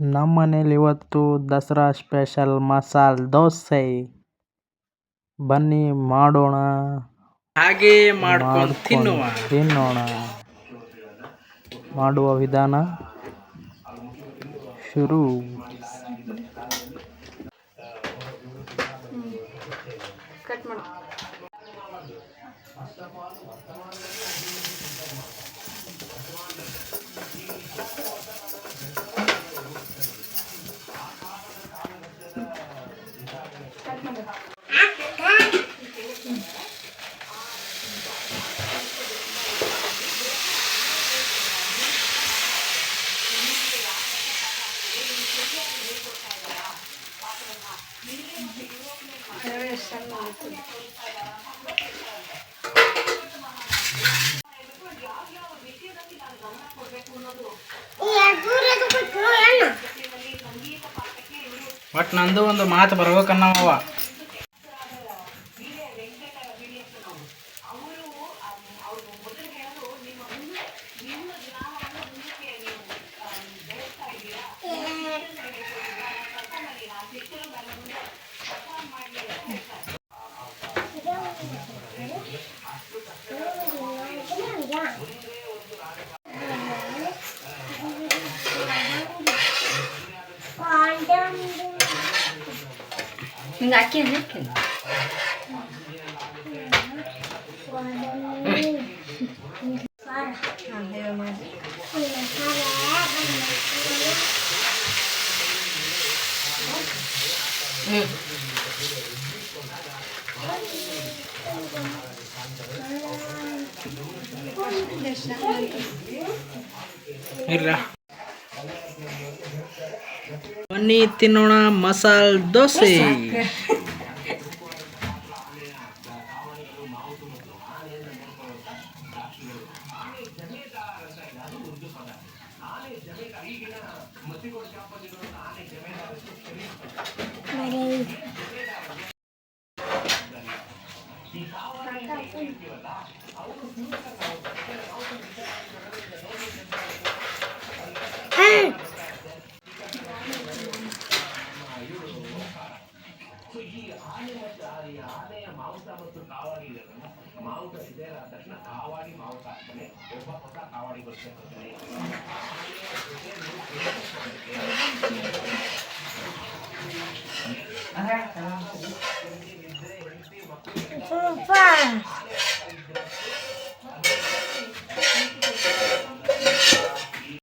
ನಮ್ಮ ಮನೇಲಿ ಇವತ್ತು ದಸರಾ ಸ್ಪೆಷಲ್ ಮಸಾಲೆ ದೋಸೆ. ಬನ್ನಿ ಮಾಡೋಣ. ಹಾಗೆ ಮಾಡ್ಕೊಂಡು ತಿನ್ನುವ. ತಿನ್ನೋಣ. ಮಾಡುವ ವಿಧಾನ ಶುರು. ಒಟ್ ನಂದು ಒಂದು ಮಾತು ಬರ್ಬೇಕನ್ನವ ಹಿಂಗೆ ಹಾಕಿ ಹಾಕಿ ಇಲ್ಲ ಬನ್ನಿ ತಿನ್ನೋಣ ಮಸಾಲ ದೋಸೆ. ಈ ಆನೆಯ ಮಾವುತ ಮತ್ತು ಕಾವಾಡಿ ಇದೆಯಲ್ಲ ಮಾವುತ ಸಿದ್ಧರ ಆದ ತಕ್ಷಣ ಕಾವಾಡಿ ಮಾವುತ ಆಗ್ತಾನೆ ಒಬ್ಬ ಹೊಸ ಕಾವಾಡಿ ಬರ್ಸ್ಕೊಳ್ತಾನೆ Super!